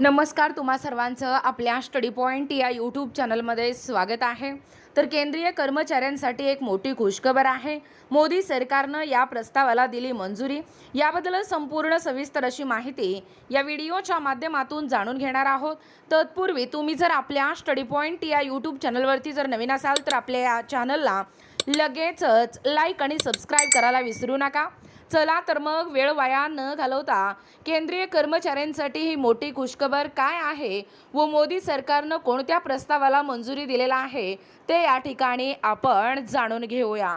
नमस्कार तुम्हा सर्वांचं आपल्या स्टडी पॉईंट या यूट्यूब चॅनलमध्ये स्वागत आहे. तर केंद्रीय कर्मचाऱ्यांसाठी एक मोठी खुशखबर आहे. मोदी सरकारनं या प्रस्तावाला दिली मंजुरी. याबद्दल संपूर्ण सविस्तर अशी माहिती या व्हिडिओच्या माध्यमातून जाणून घेणार आहोत. तत्पूर्वी तुम्ही जर आपल्या स्टडी पॉईंट या यूट्यूब चॅनलवरती जर नवीन असाल तर आपल्या या चॅनलला लगेचच लाईक आणि सबस्क्राईब करायला विसरू नका. चला तर मग वेळ वाया न घालवता केंद्रीय कर्मचाऱ्यांसाठी ही मोठी खुशखबर काय आहे व मोदी सरकारनं कोणत्या प्रस्तावाला मंजुरी दिलेला आहे ते या ठिकाणी आपण जाणून घेऊया.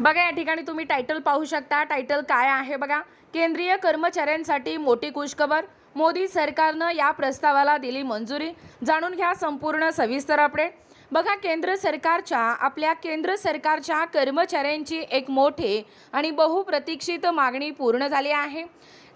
बघा या ठिकाणी तुम्ही टायटल पाहू शकता. टायटल काय आहे बघा? केंद्रीय कर्मचाऱ्यांसाठी मोठी खुशखबर. मोदी सरकारनं या प्रस्तावाला दिली मंजुरी. जाणून घ्या संपूर्ण सविस्तर अपडेट बघा केंद्र सरकारच्या आपल्या केंद्र सरकारच्या कर्मचाऱ्यांची एक मोठी आणि बहुप्रतीक्षित मागणी पूर्ण झाली आहे.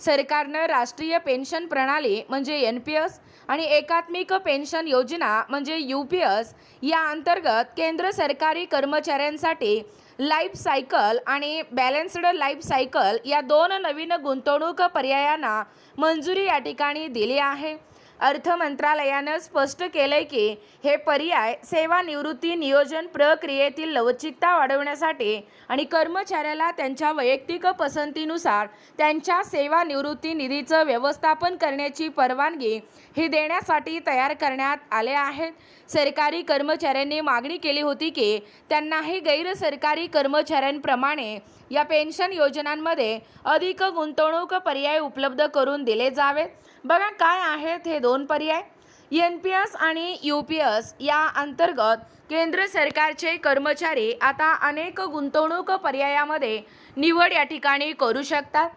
सरकारनं राष्ट्रीय पेन्शन प्रणाली म्हणजे एन पी एस आणि एकात्मिक पेन्शन योजना म्हणजे यू पी एस या अंतर्गत केंद्र सरकारी कर्मचाऱ्यांसाठी लाईफ सायकल आणि बॅलन्स्ड लाईफ सायकल या दोन नवीन गुंतवणूक पर्यायांना मंजुरी या ठिकाणी दिली आहे. अर्थ मंत्रालयानं स्पष्ट केलंय की हे पर्याय सेवानिवृत्ती नियोजन प्रक्रियेतील लवचिकता वाढवण्यासाठी आणि कर्मचाऱ्याला त्यांच्या वैयक्तिक पसंतीनुसार त्यांच्या सेवानिवृत्ती निधीचं व्यवस्थापन करण्याची परवानगी ही देण्यासाठी तयार करण्यात आले आहेत. सरकारी कर्मचाऱ्यांनी मागणी केली होती की त्यांनाही गैर सरकारी कर्मचाऱ्यांप्रमाणे या पेन्शन योजनांमध्ये अधिक गुंतवणूक पर्याय उपलब्ध करून दिले जावेत. बघा काय आहेत हे दोन दोन पर्याय एन पी एस आणि यू पी एस या अंतर्गत केंद्र सरकारचे कर्मचारी आता अनेक गुंतवणूक पर्यायामध्ये निवड या ठिकाणी करू शकतात.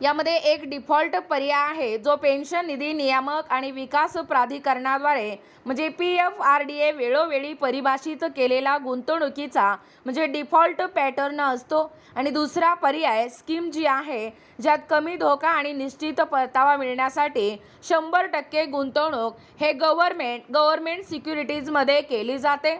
यामध्ये एक डिफॉल्ट पर्याय आहे जो पेन्शन निधी नियामक आणि विकास प्राधिकरणाद्वारे म्हणजे P F R D A वेळोवेळी परिभाषित केलेला गुंतवणुकीचा म्हणजे डिफॉल्ट पॅटर्न असतो. आणि दुसरा पर्याय स्कीम जी आहे ज्यात कमी धोका आणि निश्चित परतावा मिळण्यासाठी शंभर टक्के गुंतवणूक हे गव्हर्मेंट गव्हर्मेंट सिक्युरिटीजमध्ये केली जाते.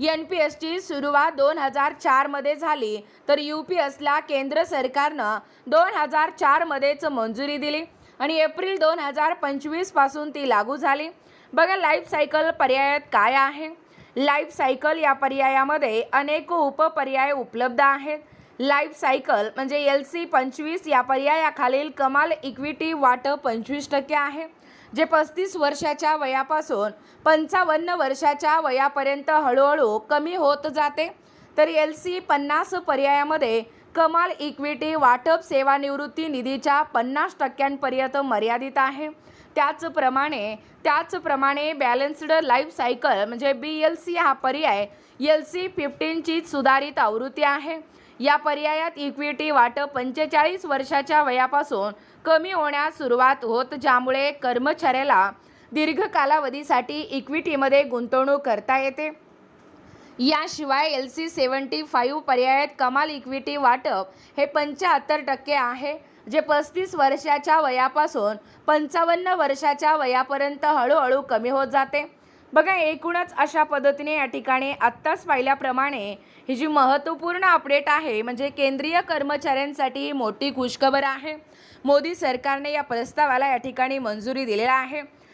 एन पी एसची सुरुवात दोन हजार चारमध्ये झाली. तर यू पी एसला केंद्र सरकारनं दोन हजार चारमध्येच मंजुरी दिली आणि एप्रिल दोन हजार पंचवीसपासून ती लागू झाली. बघा लाईफ सायकल पर्यायात काय आहे? लाईफ सायकल या पर्यायामध्ये अनेक उपपर्याय उपलब्ध आहेत. लाईफ सायकल म्हणजे एल सी पंचवीस या पर्यायाखालील कमाल इक्विटी वाटप पंचवीस टक्के आहे. जे पस्तीस वर्षाच्या वयापासून पंचावन्न वर्षाच्या वयापर्यंत हळूहळू कमी होत जाते तर एल सी पन्नास पर्यायामध्ये कमाल इक्विटी वाटप सेवानिवृत्ती निधीच्या पन्नास टक्क्यांपर्यंत मर्यादित आहे. त्याचप्रमाणे त्याचप्रमाणे बॅलन्स्ड लाईफ सायकल म्हणजे बी एल सी हा पर्याय एल सी फिफ्टीनची सुधारित आवृत्ती आहे. या पर्यायात इक्विटी वाटप पंचेचाळीस वर्षाच्या वयापासून कमी होण्यास सुरुवात होत ज्यामुळे कर्मचाऱ्याला दीर्घ कालावधीसाठी इक्विटीमध्ये गुंतवणूक करता येते. याशिवाय एल सी सेवन्टी फाईव्ह पर्यायात कमाल इक्विटी वाटप हे पंच्याहत्तर टक्के आहे जे पस्तीस वर्षाच्या वयापासून पंचावन्न वर्षाच्या वयापर्यंत हळूहळू कमी होत जाते. बघा एकूणच अशा पद्धतीने या ठिकाणी आत्ताच पाहिल्याप्रमाणे ही जी महत्त्वपूर्ण अपडेट आहे म्हणजे केंद्रीय कर्मचाऱ्यांसाठी मोठी खुशखबर आहे. मोदी सरकारने या प्रस्तावाला या ठिकाणी मंजुरी दिलेला आहे.